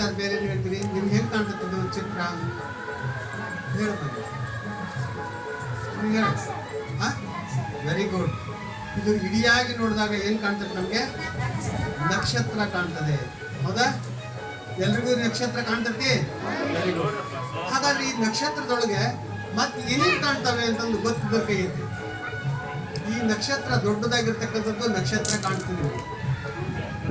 ಮತ್ತೆ ಬೇರೆ ಹೇಳ್ತೀರಿ? ನಿಮ್ಗೆ ಹೆಂಗೆ ಕಾಣ್ತದೆ ಅದು ಚಿತ್ರ? ಹೇಳಿ. ಹಾಂ? ವೆರಿ ಗುಡ್ ಇದು ಇಡಿಯಾಗಿ ನೋಡಿದಾಗ ಏನು ಕಾಣ್ತದೆ ನಮಗೆ? ನಕ್ಷತ್ರ ಕಾಣ್ತದೆ. ಹೌದಾ? ಎಲ್ರಿಗೂ ನಕ್ಷತ್ರ ಕಾಣ್ತತಿ? ಹಾಗಾದ್ರೆ ಈ ನಕ್ಷತ್ರದೊಳಗೆ ಮತ್ತೆ ಏನೇನು ಕಾಣ್ತವೆ ಅಂತಂದು ಗೊತ್ತಿದ್ದಕ್ಕೈತಿ ಈ ನಕ್ಷತ್ರ ದೊಡ್ಡದಾಗಿರ್ತಕ್ಕಂಥದ್ದು ನಕ್ಷತ್ರ ಕಾಣ್ತೀವಿ.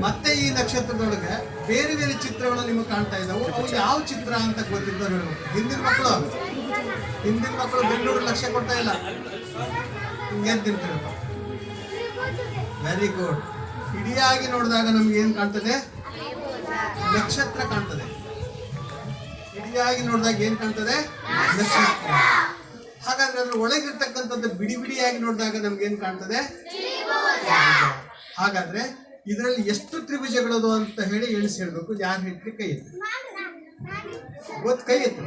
ಮತ್ತೆ ಈ ನಕ್ಷತ್ರದೊಳಗೆ ಬೇರೆ ಬೇರೆ ಚಿತ್ರಗಳು ನಿಮಗೆ ಕಾಣ್ತಾ ಇದಾವೆ. ಅವು ಯಾವ ಚಿತ್ರ ಅಂತ ಗೊತ್ತಿದ್ದವ್ರು ಹಿಂದಿನ ಮಕ್ಕಳು. ಹಿಂದಿನ ಮಕ್ಕಳು ಬೆಂಗಳೂರು ಲಕ್ಷ್ಯ ಕೊಡ್ತಾ ಇಲ್ಲ. ಹಿಂಗೇನು ತಿಂತೀರ ವೆರಿ ಗುಡ್ ಇಡಿಯಾಗಿ ನೋಡಿದಾಗ ನಮ್ಗೆ ಏನ್ ಕಾಣ್ತದೆ? ನಕ್ಷತ್ರ ಕಾಣ್ತದೆ. ಇಡಿಯಾಗಿ ನೋಡಿದಾಗ ಏನ್ ಕಾಣ್ತದೆ? ನಕ್ಷತ್ರ. ಹಾಗಾದ್ರೆ ಅದ್ರ ಒಳಗಿರ್ತಕ್ಕಂಥದ್ದು ಬಿಡಿ ಬಿಡಿಯಾಗಿ ನೋಡಿದಾಗ ನಮ್ಗೆ ಏನ್ ಕಾಣ್ತದೆ? ಹಾಗಾದ್ರೆ ಇದರಲ್ಲಿ ಎಷ್ಟು ತ್ರಿಭುಜಗಳದು ಅಂತ ಹೇಳಿ ಎಣಿಸಿ ಹೇಳ್ಬೇಕು ಯಾರು ಹೇಳ್ರಿ ಕೈ ಎತ್ತಿ ಗೊತ್ತು ಕೈ ಎತ್ತಿ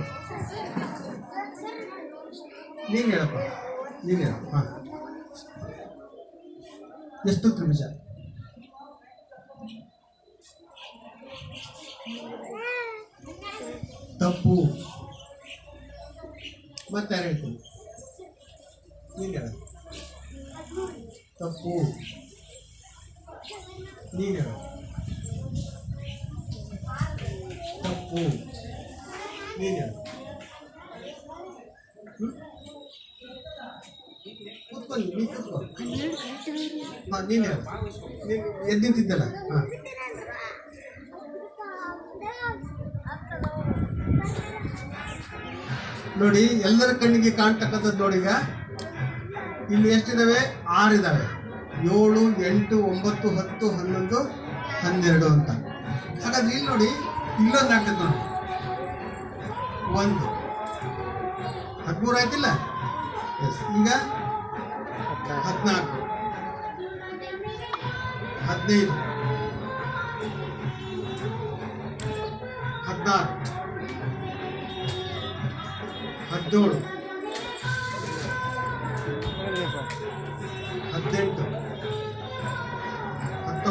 ನೀನ್ ಹೇಳಪ್ಪ ನೀನ್ ಹೇಳ ಹಾ ಎಷ್ಟು ತ್ರಿಭುಜ ತಪ್ಪು ಮತ್ತೆ ಯಾರು ಹೇಳ್ತೀನಿ ನೀನ್ ಹೇಳ ತಪ್ಪು ನೀನ್? ತಪ್ಪು. ನೀನು? ಕೂತ್ಕೊಂಡು ನೀನು ನೀನ್. ಎದ್ದು ನಿಂತಿದ್ದಲ್ಲ? ಹಾ. ನೋಡಿ, ಎಲ್ಲರ ಕಣ್ಣಿಗೆ ಕಾಣ್ತಕ್ಕಂಥದ್ದು ನೋಡಿ ಈಗ. ಇಲ್ಲಿ ಎಷ್ಟಿದಾವೆ? ಆರಿದ್ದಾವೆ ಏಳು, ಎಂಟು, ಒಂಬತ್ತು, ಹತ್ತು, ಹನ್ನೊಂದು, ಹನ್ನೆರಡು ಅಂತ. ಹಾಗಾದ್ರೆ ಇಲ್ಲಿ ನೋಡಿ, ಇಲ್ಲೊಂದು ಆಗ್ತದೆ ನೋಡಿ. ಒಂದು. ಹದಿಮೂರು ಆಯ್ತಿಲ್ಲ? ಎಸ್ ಈಗ ಹದಿನಾಲ್ಕು. ಹದಿನೈದು. ಹದಿನಾರು. ಹದಿನೇಳು. ಹದಿನೆಂಟು.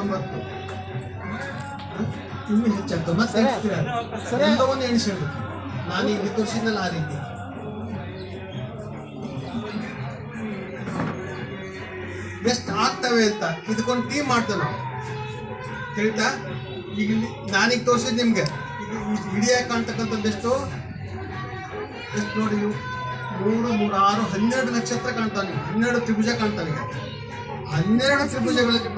ಹತ್ತೊಂಬತ್ತು. ಹ? ಇನ್ನೂ ಹೆಚ್ಚಾಗ್ತದೆ. ಮತ್ತೆ ಒಂದು ಎಣಿಸಿಡ್ಬೇಕು ನಾನು ಇಲ್ಲಿ ತೋರಿಸಿದ್ನಲ್ಲ ಆ ರೀತಿ ಎಷ್ಟು ಆಗ್ತವೆ ಅಂತ. ಇದಕ್ಕೊಂದು ಟೀಮ್ ಮಾಡ್ತೇವೆ ನಾವು. ತಿಳಿತಾ ಈಗ ಇಲ್ಲಿ ನಾನೀಗ ತೋರಿಸಿದ್ ನಿಮ್ಗೆ. ಇಡಿಯಾಗಿ ಕಾಣ್ತಕ್ಕಂಥದ್ದು ಎಷ್ಟು ಎಷ್ಟು ನೋಡಿ ಮೂರು ಮೂರು ಆರು ಹನ್ನೆರಡು ನಕ್ಷತ್ರ ಕಾಣ್ತಾವೆ ಹನ್ನೆರಡು ತ್ರಿಭುಜ ಕಾಣ್ತಾನೆ ಹನ್ನೆರಡು ತ್ರಿಭುಜಗಳಿಗೆ